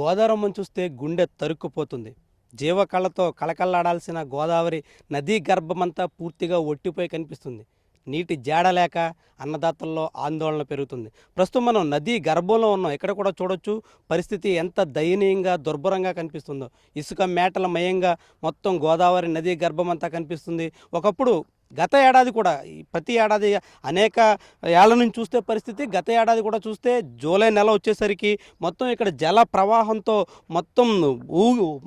గోదావరమ్మను చూస్తే గుండె తరుక్కుపోతుంది. జీవకళతో కళకళలాడాల్సిన గోదావరి నదీ గర్భమంతా పూర్తిగా ఒట్టిపోయి కనిపిస్తుంది. నీటి జాడ లేక అన్నదాతల్లో ఆందోళన పెరుగుతుంది. ప్రస్తుతం మనం నదీ గర్భంలో ఉన్నాం. ఇక్కడ కూడా చూడొచ్చు. పరిస్థితి ఎంత దయనీయంగా దుర్భరంగా కనిపిస్తుందో. ఇసుక మేటల మయంగా మొత్తం గోదావరి నదీ గర్భమంతా కనిపిస్తుంది. ఒకప్పుడు గత ఏడాది కూడా ప్రతి ఏడాది అనేక ఏళ్ళ నుంచి చూస్తే పరిస్థితి గత ఏడాది కూడా చూస్తే జూలై నెల వచ్చేసరికి మొత్తం ఇక్కడ జల ప్రవాహంతో మొత్తం ఊ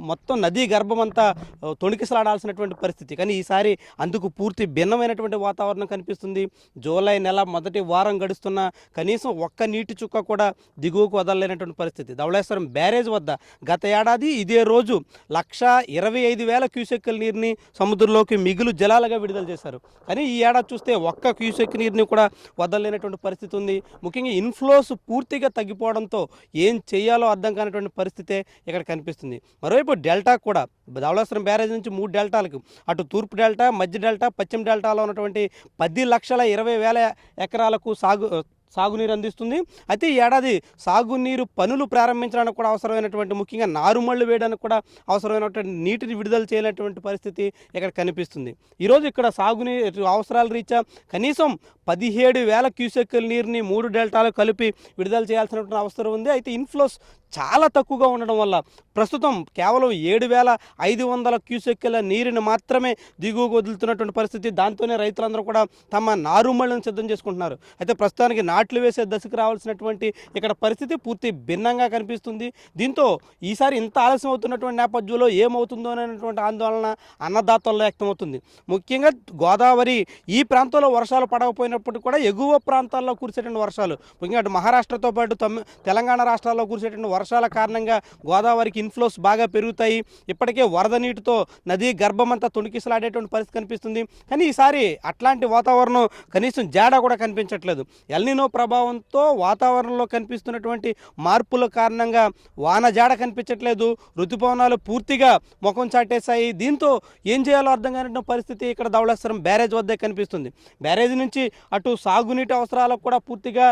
మొత్తం నదీ గర్భమంతా ఆ, తొణికిసలాడాల్సినటువంటి పరిస్థితి. కానీ ఈసారి అందుకు పూర్తి భిన్నమైనటువంటి వాతావరణం కనిపిస్తుంది. జూలై నెల మొదటి వారం గడుస్తున్న కనీసం ఒక్క నీటి చుక్క కూడా దిగువకు వదలలేనటువంటి పరిస్థితి. ధవళేశ్వరం బ్యారేజ్ వద్ద గత ఏడాది ఇదే రోజు లక్ష ఇరవై ఐదు వేల క్యూసెక్కుల నీరుని సముద్రంలోకి మిగులు జలాలుగా విడుదల చేశారు. కానీ ఈ ఏడాది చూస్తే ఒక్క క్యూసెక్ నీరుని కూడా వదలలేనటువంటి పరిస్థితి ఉంది. ముఖ్యంగా ఇన్ఫ్లోస్ పూర్తిగా తగ్గిపోవడంతో ఏం చేయాలో అర్థం కానటువంటి పరిస్థితే ఇక్కడ కనిపిస్తుంది. మరోవైపు డెల్టా కూడా ధవళేశ్వరం బ్యారేజ్ నుంచి మూడు డెల్టాలకు అటు తూర్పు డెల్టా మధ్య డెల్టా పశ్చిమ డెల్టాలో ఉన్నటువంటి పది లక్షల ఇరవై వేల ఎకరాలకు సాగు సాగునీరు అందిస్తుంది. అయితే ఈ ఏడాది సాగునీరు పనులు ప్రారంభించడానికి కూడా అవసరమైనటువంటి ముఖ్యంగా నారుమళ్ళు వేయడానికి కూడా అవసరమైనటువంటి నీటిని విడుదల చేయలేనటువంటి పరిస్థితి ఇక్కడ కనిపిస్తుంది. ఈరోజు ఇక్కడ సాగునీరు అవసరాల రీత్యా కనీసం పదిహేడు వేల క్యూసెక్కుల నీరుని మూడు డెల్టాలు కలిపి విడుదల చేయాల్సినటువంటి అవసరం ఉంది. అయితే ఇన్ఫ్లోస్ చాలా తక్కువగా ఉండడం వల్ల ప్రస్తుతం కేవలం ఏడు వేల ఐదు వందల క్యూసెక్కుల నీరుని మాత్రమే దిగువకు వదులుతున్నటువంటి పరిస్థితి. దాంతోనే రైతులందరూ కూడా తమ నారుమళ్ళను సిద్ధం చేసుకుంటున్నారు. అయితే ప్రస్తుతానికి నాట్లు వేసే దశకు రావాల్సినటువంటి ఇక్కడ పరిస్థితి పూర్తి భిన్నంగా కనిపిస్తుంది. దీంతో ఈసారి ఇంత ఆలస్యం అవుతున్నటువంటి నేపథ్యంలో ఏమవుతుందో అనేటువంటి ఆందోళన అన్నదాతల్లో వ్యక్తమవుతుంది. ముఖ్యంగా గోదావరి ఈ ప్రాంతంలో వర్షాలు పడకపోయినప్పటికీ కూడా ఎగువ ప్రాంతాల్లో కురిసేటువంటి వర్షాలు ముఖ్యంగా అటు మహారాష్ట్రతో పాటు తమి తెలంగాణ రాష్ట్రాల్లో కురిసేటువంటి వర్షాల కారణంగా గోదావరికి ఇన్ఫ్లోస్ బాగా పెరుగుతాయి. ఇప్పటికే వరద నీటితో నదీ గర్భమంతా తొణికిసలాడేటువంటి పరిస్థితి కనిపిస్తుంది. కానీ ఈసారి అట్లాంటి వాతావరణం కనీసం జాడ కూడా కనిపించట్లేదు. ఎల్నినో ప్రభావంతో వాతావరణంలో కనిపిస్తున్నటువంటి మార్పుల కారణంగా వాన జాడ కనిపించట్లేదు ఋతుపవనాలు పూర్తిగా ముఖం చాటేశాయి. దీంతో ఏం చేయాలో అర్థం కాని పరిస్థితి ఇక్కడ ధవళేశ్వరం బ్యారేజ్ వద్దే కనిపిస్తుంది. బ్యారేజ్ నుంచి అటు సాగునీటి అవసరాలకు కూడా పూర్తిగా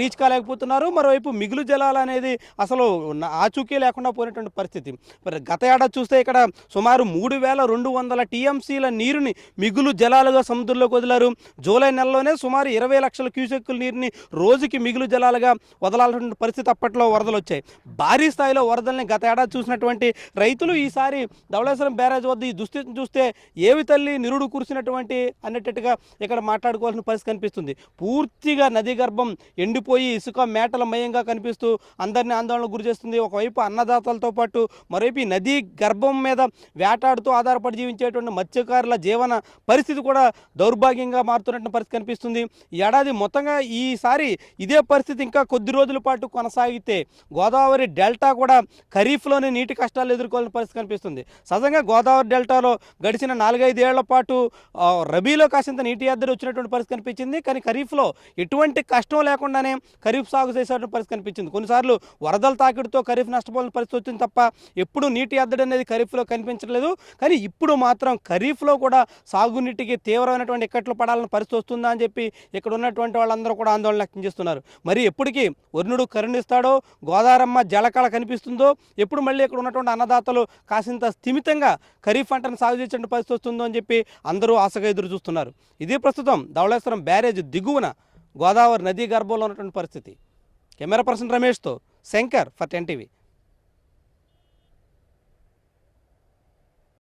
రీచ్ కాలేకపోతున్నారు. మరోవైపు మిగులు జలాలు అనేది అసలు ఆచూకీ లేకుండా పోయినటువంటి పరిస్థితి. మరి గత ఏడాది చూస్తే ఇక్కడ సుమారు మూడు వేల రెండు వందల టీఎంసీల నీరుని మిగులు జలాలుగా సముద్రంలోకి వదిలారు. జూలై నెలలోనే సుమారు ఇరవై లక్షల క్యూసెక్కుల నీరుని రోజుకి మిగులు జలాలుగా వదలాల్సిన పరిస్థితి అప్పట్లో వరదలు వచ్చాయి. భారీ స్థాయిలో వరదల్ని గత ఏడాది చూసినటువంటి రైతులు ఈసారి ధవళేశ్వరం బ్యారేజ్ వద్ద ఈ దుస్థితిని చూస్తే ఏవి తల్లి నిరుడు కురిసినటువంటి అన్నట్టుగా ఇక్కడ మాట్లాడుకోవాల్సిన పరిస్థితి కనిపిస్తుంది. పూర్తిగా నదీ గర్భం ఎండిపోయి ఇసుక మేటల మయంగా కనిపిస్తూ అందరినీ ఆందోళనకు గురి చేస్తుంది. ఒకవైపు అన్నదాతలతో పాటు మరోవైపు నదీ గర్భం మీద వేటాడుతూ ఆధారపడి జీవించేటువంటి మత్స్యకారుల జీవన పరిస్థితి కూడా దౌర్భాగ్యంగా మారుతున్నటువంటి పరిస్థితి కనిపిస్తుంది. ఏడాది మొత్తంగా ఈసారి ఇదే పరిస్థితి ఇంకా కొద్ది రోజుల పాటు కొనసాగితే గోదావరి డెల్టా కూడా ఖరీఫ్లోనే నీటి కష్టాలు ఎదుర్కోవాల్సిన పరిస్థితి కనిపిస్తుంది. సహజంగా గోదావరి డెల్టాలో గడిచిన నాలుగైదేళ్ళ పాటు రబీలో కాసింత నీటి ఎద్దడి వచ్చినటువంటి పరిస్థితి కనిపించింది. కానీ ఖరీఫ్లో ఎటువంటి కష్టం లేకుండానే ఖరీఫ్ సాగు చేసేటువంటి పరిస్థితి కనిపించింది. కొన్నిసార్లు వరదల తాకిడితో ఖరీఫ్ నష్టపోయిన పరిస్థితి వచ్చింది తప్ప ఎప్పుడు నీటి ఎద్దడి అనేది ఖరీఫ్లో కనిపించట్లేదు కానీ ఇప్పుడు మాత్రం ఖరీఫ్లో కూడా సాగునీటికి తీవ్రమైనటువంటి ఇక్కట్లు పడాలని పరిస్థితి వస్తుందా అని చెప్పి ఇక్కడ ఉన్నటువంటి వాళ్ళందరూ కూడా ఆందోళన వ్యక్తం చేస్తున్నారు. మరి ఎప్పటికీ వరుణుడు కరుణిస్తాడో గోదారమ్మ జలకళ కనిపిస్తుందో ఎప్పుడు మళ్ళీ ఇక్కడ ఉన్నటువంటి అన్నదాతలు కాసింత స్థిమితంగా ఖరీఫ్ పంటను సాగు చేసే పరిస్థితి వస్తుందో అని చెప్పి అందరూ ఆశగా ఎదురు చూస్తున్నారు. ఇది ప్రస్తుతం ధవళేశ్వరం బ్యారేజ్ దిగువన గోదావరి నదీ గర్భంలో ఉన్నటువంటి పరిస్థితి. కెమెరా పర్సన్ రమేష్తో శంకర్ ఫర్ టెన్ టీవీ.